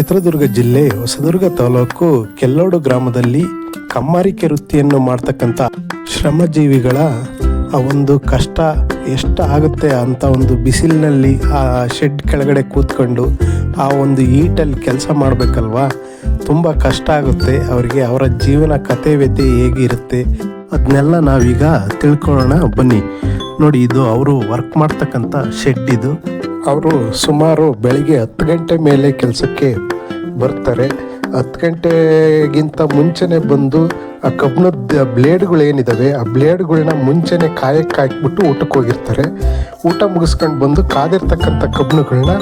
ಚಿತ್ರದುರ್ಗ ಜಿಲ್ಲೆ ಹೊಸದುರ್ಗ ತಾಲೂಕು ಕೆಲ್ಲೋಡು ಗ್ರಾಮದಲ್ಲಿ ಕಮ್ಮಾರಿಕೆ ವೃತ್ತಿಯನ್ನು ಮಾಡ್ತಕ್ಕಂಥ ಶ್ರಮಜೀವಿಗಳ ಆ ಒಂದು ಕಷ್ಟ ಎಷ್ಟು ಆಗುತ್ತೆ ಅಂತ ಒಂದು ಬಿಸಿಲಿನಲ್ಲಿ ಆ ಶೆಡ್ ಕೆಳಗಡೆ ಕೂತ್ಕೊಂಡು ಆ ಒಂದು ಈಟಲ್ಲಿ ಕೆಲಸ ಮಾಡಬೇಕಲ್ವಾ? ತುಂಬ ಕಷ್ಟ ಆಗುತ್ತೆ. ಅವರಿಗೆ ಅವರ ಜೀವನ ಕತೆ ವ್ಯತೆ ಹೇಗಿರುತ್ತೆ ಅದನ್ನೆಲ್ಲ ನಾವೀಗ ತಿಳ್ಕೊಳ್ಳೋಣ ಬನ್ನಿ. ನೋಡಿ, ಇದು ಅವರು ವರ್ಕ್ ಮಾಡ್ತಕ್ಕಂಥ ಶೆಡ್ ಇದು. ಅವರು ಸುಮಾರು ಬೆಳಿಗ್ಗೆ ಹತ್ತು ಗಂಟೆ ಮೇಲೆ ಕೆಲಸಕ್ಕೆ ಬರ್ತಾರೆ. ಹತ್ತು ಗಂಟೆಗಿಂತ ಮುಂಚೆನೆ ಬಂದು ಆ ಕಬ್ಬಿಣದ ಬ್ಲೇಡ್ಗಳು ಏನಿದ್ದಾವೆ ಆ ಬ್ಲೇಡ್ಗಳನ್ನ ಮುಂಚೆನೆ ಕಾಯಕ್ಕೆ ಹಾಕ್ಬಿಟ್ಟು ಊಟಕ್ಕೆ ಹೋಗಿರ್ತಾರೆ. ಊಟ ಮುಗಿಸ್ಕೊಂಡು ಬಂದು ಕಾದಿರ್ತಕ್ಕಂಥ ಕಬ್ಬಿಣಗಳನ್ನ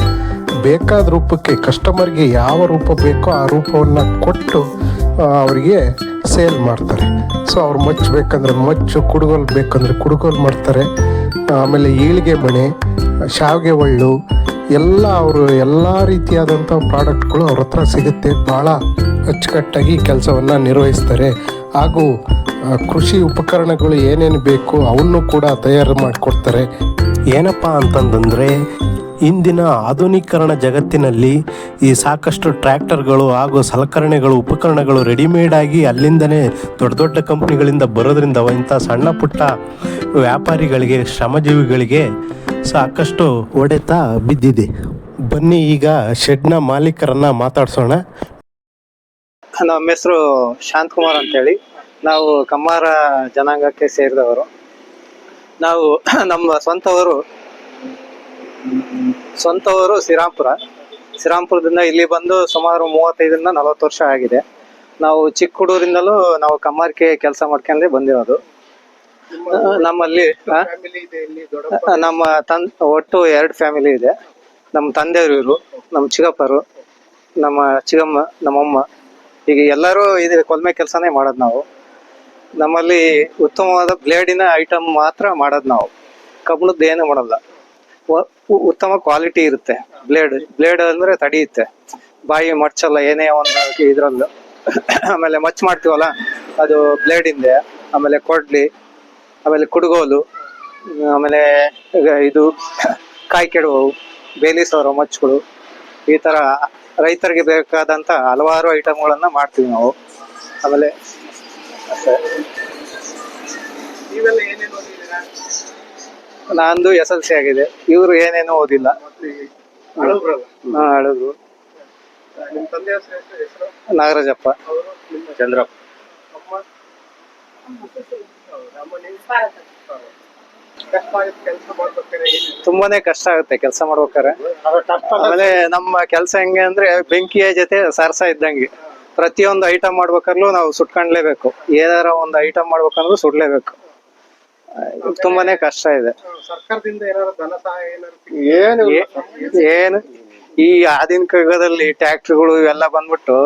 ಬೇಕಾದ ರೂಪಕ್ಕೆ ಕಸ್ಟಮರ್ಗೆ ಯಾವ ರೂಪ ಬೇಕೋ ಆ ರೂಪವನ್ನು ಕೊಟ್ಟು ಅವರಿಗೆ ಸೇಲ್ ಮಾಡ್ತಾರೆ. ಸೊ ಅವ್ರು ಮಚ್ಚು ಬೇಕಂದ್ರೆ ಮಚ್ಚು, ಕುಡುಗೋಲು ಬೇಕಂದ್ರೆ ಕುಡುಗೋಲು ಮಾಡ್ತಾರೆ. ಆಮೇಲೆ ಏಳಿಗೆ ಮಣೆ, ಶಾವಿಗೆ ಒಳ್ಳು, ಎಲ್ಲ ಅವರು ಎಲ್ಲ ರೀತಿಯಾದಂಥ ಪ್ರಾಡಕ್ಟ್ಗಳು ಅವ್ರ ಹತ್ರ ಸಿಗುತ್ತೆ. ಭಾಳ ಅಚ್ಚುಕಟ್ಟಾಗಿ ಕೆಲಸವನ್ನು ನಿರ್ವಹಿಸ್ತಾರೆ. ಹಾಗೂ ಕೃಷಿ ಉಪಕರಣಗಳು ಏನೇನು ಬೇಕು, ಅವನ್ನು ಕೂಡ ತಯಾರು ಮಾಡಿಕೊಡ್ತಾರೆ. ಏನಪ್ಪ ಅಂತಂದರೆ ಇಂದಿನ ಆಧುನೀಕರಣ ಜಗತ್ತಿನಲ್ಲಿ ಈ ಸಾಕಷ್ಟು ಟ್ರ್ಯಾಕ್ಟರ್ಗಳು ಹಾಗೂ ಸಲಕರಣೆಗಳು, ಉಪಕರಣಗಳು ರೆಡಿಮೇಡ್ ಆಗಿ ಅಲ್ಲಿಂದನೇ ದೊಡ್ಡ ದೊಡ್ಡ ಕಂಪ್ನಿಗಳಿಂದ ಬರೋದ್ರಿಂದ ಇಂಥ ಸಣ್ಣ ಪುಟ್ಟ ವ್ಯಾಪಾರಿಗಳಿಗೆ, ಶ್ರಮಜೀವಿಗಳಿಗೆ ಸಾಕಷ್ಟು ಹೊಡೆತ ಬಿದ್ದಿದೆ. ಬನ್ನಿ ಈಗ ಶೆಡ್ನ ಮಾಲೀಕರನ್ನ ಮಾತಾಡ್ಸೋಣ. ನಮ್ಮ ಹೆಸರು ಶಾಂತಕುಮಾರ್ ಅಂತೇಳಿ. ನಾವು ಕಮ್ಮಾರ ಜನಾಂಗಕ್ಕೆ ಸೇರಿದವರು. ನಾವು ನಮ್ಮ ಸ್ವಂತವರು ಸ್ವಂತವರು ಶ್ರೀರಾಮ್ಪುರ. ಶ್ರೀರಾಮ್ಪುರದಿಂದ ಇಲ್ಲಿ ಬಂದು ಸುಮಾರು ಮೂವತ್ತೈದರಿಂದ ನಲವತ್ತು ವರ್ಷ ಆಗಿದೆ. ನಾವು ಚಿಕ್ಕ ಹುಡುಗರಿಂದಲೂ ನಾವು ಕಮ್ಮಾರಿಕೆ ಕೆಲಸ ಮಾಡ್ಕೊಂಡೇ ಬಂದಿರೋದು. ನಮ್ಮಲ್ಲಿ ನಮ್ಮ ತನ್ ಒಟ್ಟು ಎರಡು ಫ್ಯಾಮಿಲಿ ಇದೆ. ನಮ್ಮ ತಂದೆಯವರು ಇವರು ನಮ್ಮ ಚಿಕ್ಕಪ್ಪರು ನಮ್ಮ ಚಿಕ್ಕಮ್ಮ ನಮ್ಮಮ್ಮ. ಈಗ ಎಲ್ಲರೂ ಇದು ಕೊಲ್ಮೆ ಕೆಲಸನೇ ಮಾಡೋದು ನಾವು. ನಮ್ಮಲ್ಲಿ ಉತ್ತಮವಾದ ಬ್ಲೇಡಿನ ಐಟಮ್ ಮಾತ್ರ ಮಾಡೋದು ನಾವು. ಕಬ್ಬಣದ್ದು ಏನು ಮಾಡಲ್ಲ. ಉತ್ತಮ ಕ್ವಾಲಿಟಿ ಇರುತ್ತೆ. ಬ್ಲೇಡ್ ಬ್ಲೇಡ್ ಅಂದ್ರೆ ತಡೆಯುತ್ತೆ. ಬಾಯಿ ಮಚ್ಚಲ್ಲ ಏನೇ ಒಂದು ಇದ್ರಲ್ಲೂ. ಆಮೇಲೆ ಮಚ್ ಮಾಡ್ತೀವಲ್ಲ, ಅದು ಬ್ಲೇಡಿಂದೆ ಆಮೇಲೆ ಕೊಡ್ಲಿ, ಆಮೇಲೆ ಕುಡುಗೋಲು, ಆಮೇಲೆ ಇದು ಕಾಯಿ ಕೆಡುವು ಬೇಲಿಸೋರು ಮಚ್ಚುಗಳು ಈ ತರ ರೈತರಿಗೆ ಬೇಕಾದಂತ ಹಲವಾರು ಐಟಮ್ಗಳನ್ನ ಮಾಡ್ತೀವಿ ನಾವು. ಆಮೇಲೆ. ನಂದು ಎಸ್ ಎಲ್ ಸಿ ಆಗಿದೆ. ಇವರು ಏನೇನು ಓದಿಲ್ಲ. ಹಾ ನಾಗರಾಜಪ್ಪ. ಚಂದ್ರಪ್ಪ ತುಂಬಾನೇ ಕಷ್ಟ ಆಗುತ್ತೆ ಕೆಲಸ ಮಾಡ್ಬೇಕಾರೆ ಆಮೇಲೆ ನಮ್ಮ ಕೆಲಸ ಹೆಂಗೆ ಅಂದ್ರೆ ಬೆಂಕಿಯ ಜೊತೆ ಸರಸ ಇದ್ದಂಗೆ. ಪ್ರತಿಯೊಂದು ಐಟಮ್ ಮಾಡ್ಬೇಕಾದ್ರೂ ನಾವು ಸುಟ್ಕೊಂಡ್ಲೇಬೇಕು. ಏನಾರ ಒಂದು ಐಟಮ್ ಮಾಡ್ಬೇಕಂದ್ರೂ ಸುಡ್ಲೇಬೇಕು ತುಂಬಾನೇ ಕಷ್ಟ ಇದೆ. ಸರ್ಕಾರದಿಂದ ಏನಾದ್ರು ಧನ ಸಹಾಯ ಏನಾದ್ರು ಏನು ಏನು? ಈ ಆದಿನ ಕಾಲದಲ್ಲಿ ಟ್ಯಾಕ್ಟ್ರಿಗಳು ಇವೆಲ್ಲ ಬಂದ್ಬಿಟ್ಟು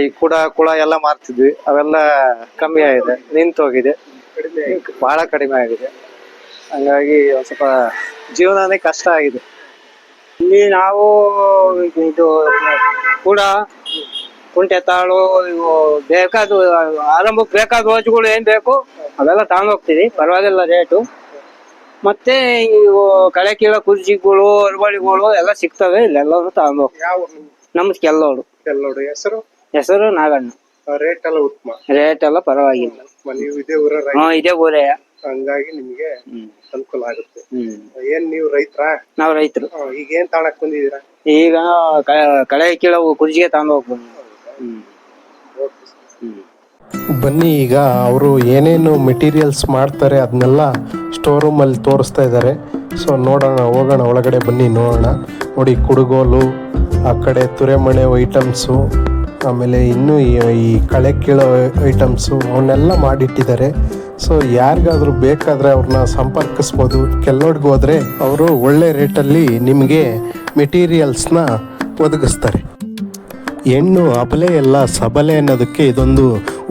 ಈ ಕುಡ ಕುಳ ಎಲ್ಲ ಮಾರ್ತಿದ್ವಿ. ಅವೆಲ್ಲ ಕಮ್ಮಿ ಆಗಿದೆ. ನಿಂತೋಗಿದೆ ಬಹಳ ಕಡಿಮೆ ಆಗಿದೆ. ಹಂಗಾಗಿ ಒಂದ್ ಸ್ವಲ್ಪ ಜೀವನನೇ ಕಷ್ಟ ಆಗಿದೆ. ಇಲ್ಲಿ ನಾವು ಇದು ಕೂಡ. ಕುಂಟೆ ತಾಳು ಇವು ಬೇಕಾದ ಆರಂಭಕ್ಕೆ ಬೇಕಾದ ವಸ್ತುಗಳು ಏನ್ ಬೇಕು ಅವೆಲ್ಲ ತಗೊಂಡ್ ಹೋಗ್ತೀವಿ ಪರವಾಗಿಲ್ಲ ರೇಟು. ಮತ್ತೆ ಇವು ಕಳೆ ಕೀಳ ಕುರ್ಜಿಗಳು ಅರವಳಿಗಳು ಎಲ್ಲ ಸಿಗ್ತವೆ ಇಲ್ಲೆಲ್ಲರೂ ತಗೊಂಡ್ ಹೋಗ್ತೀವಿ ನಮ್ದು? ಕೆಲ್ಲೋಡು. ಕೆಲೋಡು ಹೆಸರು? ಹೆಸರು ನಾಗಣ್ಣ. ರೇಟ್ ಎಲ್ಲ ಉತ್ತಮ. ರೇಟ್ ಎಲ್ಲ ಪರವಾಗಿಲ್ಲ ನೀವು ಇದೇ ಊರ ಹಾ ಇದೇ ಊರೇ. ಹಂಗಾಗಿ ನಿಮ್ಗೆ ಅನುಕೂಲ ಆಗುತ್ತೆ. ಏನ್ ನೀವು ರೈತರ? ನಾವ್ ರೈತರು. ಈಗ ಏನ್ ತಾಣಕ್ ಬಂದಿದೀರಾ ಈಗ ಕಳೆ ಕೀಳ ಕುರ್ಜಿಗೆ ತಗೊಂಡ್ ಹೋಗ್ಬೋದು ಬನ್ನಿ, ಈಗ ಅವರು ಏನೇನು ಮೆಟೀರಿಯಲ್ಸ್ ಮಾಡ್ತಾರೆ ಅದನ್ನೆಲ್ಲ ಸ್ಟೋರ್ ರೂಮಲ್ಲಿ ತೋರಿಸ್ತಾ ಇದ್ದಾರೆ. ಸೊ ನೋಡೋಣ, ಹೋಗೋಣ, ಒಳಗಡೆ ಬನ್ನಿ, ನೋಡೋಣ. ನೋಡಿ, ಕುಡುಗೋಲು, ಆ ಕಡೆ ತುರೆಮಣೆ ಐಟಮ್ಸು ಆಮೇಲೆ ಇನ್ನೂ ಈ- ಕಳೆ ಕೀಳೋ ಐಟಮ್ಸು ಅವನ್ನೆಲ್ಲ ಮಾಡಿಟ್ಟಿದ್ದಾರೆ. ಸೊ ಯಾರಿಗಾದರೂ ಬೇಕಾದರೆ ಅವ್ರನ್ನ ಸಂಪರ್ಕಿಸ್ಬೋದು. ಕೆಲವೊಡ್ಗೆ ಹೋದರೆ ಅವರು ಒಳ್ಳೆ ರೇಟಲ್ಲಿ ನಿಮಗೆ ಮೆಟೀರಿಯಲ್ಸ್ನ ಒದಗಿಸ್ತಾರೆ. ಹೆಣ್ಣು ಅಬಲೆ ಎಲ್ಲ ಸಬಲೆ ಅನ್ನೋದಕ್ಕೆ ಇದೊಂದು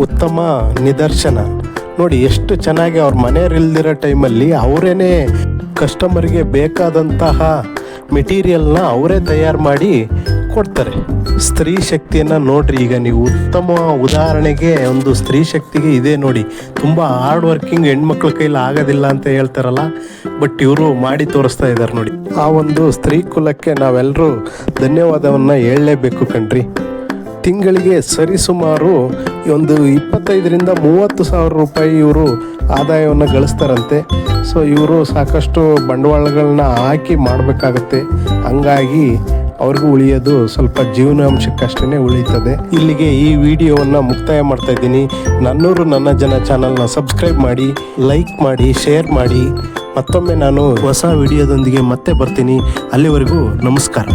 ಉತ್ತಮ ನಿದರ್ಶನ. ನೋಡಿ, ಎಷ್ಟು ಚೆನ್ನಾಗಿ ಅವ್ರ ಮನೆಯವರಿಲ್ದಿರೋ ಟೈಮಲ್ಲಿ ಅವರೇನೆ ಕಸ್ಟಮರ್ಗೆ ಬೇಕಾದಂತಹ ಮೆಟೀರಿಯಲ್ನ ಅವರೇ ತಯಾರು ಮಾಡಿ ಕೊಡ್ತಾರೆ. ಸ್ತ್ರೀ ಶಕ್ತಿಯನ್ನು ನೋಡ್ರಿ, ಈಗ ನೀವು ಉತ್ತಮ ಉದಾಹರಣೆಗೆ ಒಂದು ಸ್ತ್ರೀ ಶಕ್ತಿಗೆ ಇದೆ ನೋಡಿ. ತುಂಬ ಹಾರ್ಡ್ ವರ್ಕಿಂಗ್ ಹೆಣ್ಮಕ್ಳ ಕೈಲಿ ಆಗೋದಿಲ್ಲ ಅಂತ ಹೇಳ್ತಾರಲ್ಲ ಬಟ್ ಇವರು ಮಾಡಿ ತೋರಿಸ್ತಾ ಇದ್ದಾರೆ ನೋಡಿ. ಆ ಒಂದು ಸ್ತ್ರೀ ಕುಲಕ್ಕೆ ನಾವೆಲ್ಲರೂ ಧನ್ಯವಾದವನ್ನು ಹೇಳಲೇಬೇಕು ಕಣ್ರಿ. ತಿಂಗಳಿಗೆ ಸರಿಸುಮಾರು ಒಂದು ಇಪ್ಪತ್ತೈದರಿಂದ ಮೂವತ್ತು ಸಾವಿರ ರೂಪಾಯಿ ಇವರು ಆದಾಯವನ್ನು ಗಳಿಸ್ತಾರಂತೆ. ಸೊ, ಇವರು ಸಾಕಷ್ಟು ಬಂಡವಾಳಗಳನ್ನ ಹಾಕಿ ಮಾಡಬೇಕಾಗತ್ತೆ. ಹಂಗಾಗಿ ಅವ್ರಿಗೂ ಉಳಿಯೋದು ಸ್ವಲ್ಪ ಜೀವನಾಂಶಕ್ಕಷ್ಟೇ ಉಳಿತದೆ ಇಲ್ಲಿಗೆ ಈ ವಿಡಿಯೋವನ್ನು ಮುಕ್ತಾಯ ಮಾಡ್ತಾ ಇದ್ದೀನಿ. ನನ್ನೂರು ನನ್ನ ಜನ ಚಾನಲ್ನ ಸಬ್ಸ್ಕ್ರೈಬ್ ಮಾಡಿ, ಲೈಕ್ ಮಾಡಿ, ಶೇರ್ ಮಾಡಿ. ಮತ್ತೊಮ್ಮೆ ನಾನು ಹೊಸ ವಿಡಿಯೋದೊಂದಿಗೆ ಮತ್ತೆ ಬರ್ತೀನಿ. ಅಲ್ಲಿವರೆಗೂ ನಮಸ್ಕಾರ.